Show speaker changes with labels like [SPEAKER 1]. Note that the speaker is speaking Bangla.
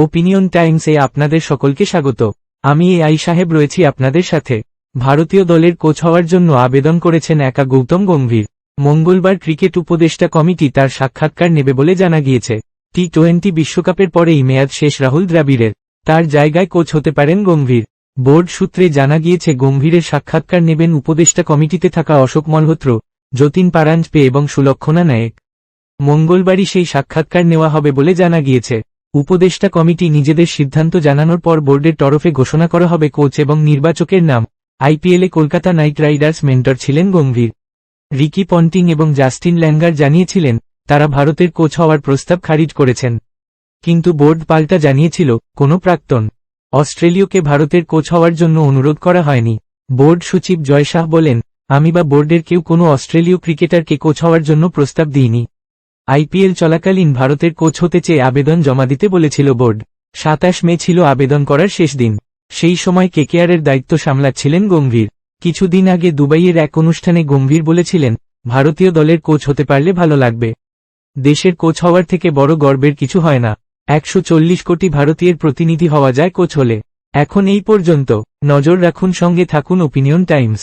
[SPEAKER 1] ওপিনিয়ন টাইমসে আপনাদের সকলকে স্বাগত। আমি এ আই সাহেব রয়েছি আপনাদের সাথে। ভারতীয় দলের কোচ হওয়ার জন্য আবেদন করেছেন একা গৌতম গম্ভীর। মঙ্গলবার ক্রিকেট উপদেষ্টা কমিটি তার সাক্ষাৎকার নেবে বলে জানা গিয়েছে। টি টোয়েন্টি বিশ্বকাপের পরেই মেয়াদ শেষ রাহুল দ্রাবিড়ের। তার জায়গায় কোচ হতে পারেন গম্ভীর। বোর্ড সূত্রে জানা গিয়েছে, গম্ভীরের সাক্ষাৎকার নেবেন উপদেষ্টা কমিটিতে থাকা অশোক মলহোত্র, যতীন পারাঞ্জপে এবং সুলক্ষণা নায়েক। মঙ্গলবারই সেই সাক্ষাৎকার নেওয়া হবে বলে জানা গিয়েছে। উপদেষ্টা কমিটি নিজেদের সিদ্ধান্ত জানানোর পর বোর্ডের তরফে ঘোষণা করা হবে কোচ এবং নির্বাচকের নাম। আইপিএলে কলকাতা নাইট রাইডার্স মেন্টর ছিলেন গম্ভীর। রিকি পন্টিং এবং জাস্টিন ল্যাঙ্গার জানিয়েছিলেন, তারা ভারতের কোচ হওয়ার প্রস্তাব খারিজ করেছেন। কিন্তু বোর্ড পাল্টা জানিয়েছিল, কোনো প্রাক্তন অস্ট্রেলীয়কে ভারতের কোচ হওয়ার জন্য অনুরোধ করা হয়নি। বোর্ড সচিব জয় শাহ বলেন, আমি বা বোর্ডের কেউ কোনো অস্ট্রেলীয় ক্রিকেটারকে কোচ হওয়ার জন্য প্রস্তাব দিইনি। আইপিএল চলাকালীন ভারতের কোচ হতে চেয়ে আবেদন জমা দিতে বলেছিল বোর্ড। সাতাশ মে ছিল আবেদন করার শেষ দিন। সেই সময় কেকেআরের দায়িত্ব সামলাচ্ছিলেন গম্ভীর। কিছুদিন আগে দুবাইয়ের এক অনুষ্ঠানে গম্ভীর বলেছিলেন, ভারতীয় দলের কোচ হতে পারলে ভালো লাগবে। দেশের কোচ হওয়ার থেকে বড় গর্বের কিছু হয় না। একশো চল্লিশ কোটি ভারতীয়ের প্রতিনিধি হওয়া যায় কোচ হলে। এখন এই পর্যন্ত নজর রাখুন সঙ্গে থাকুন ওপিনিয়ন টাইমস।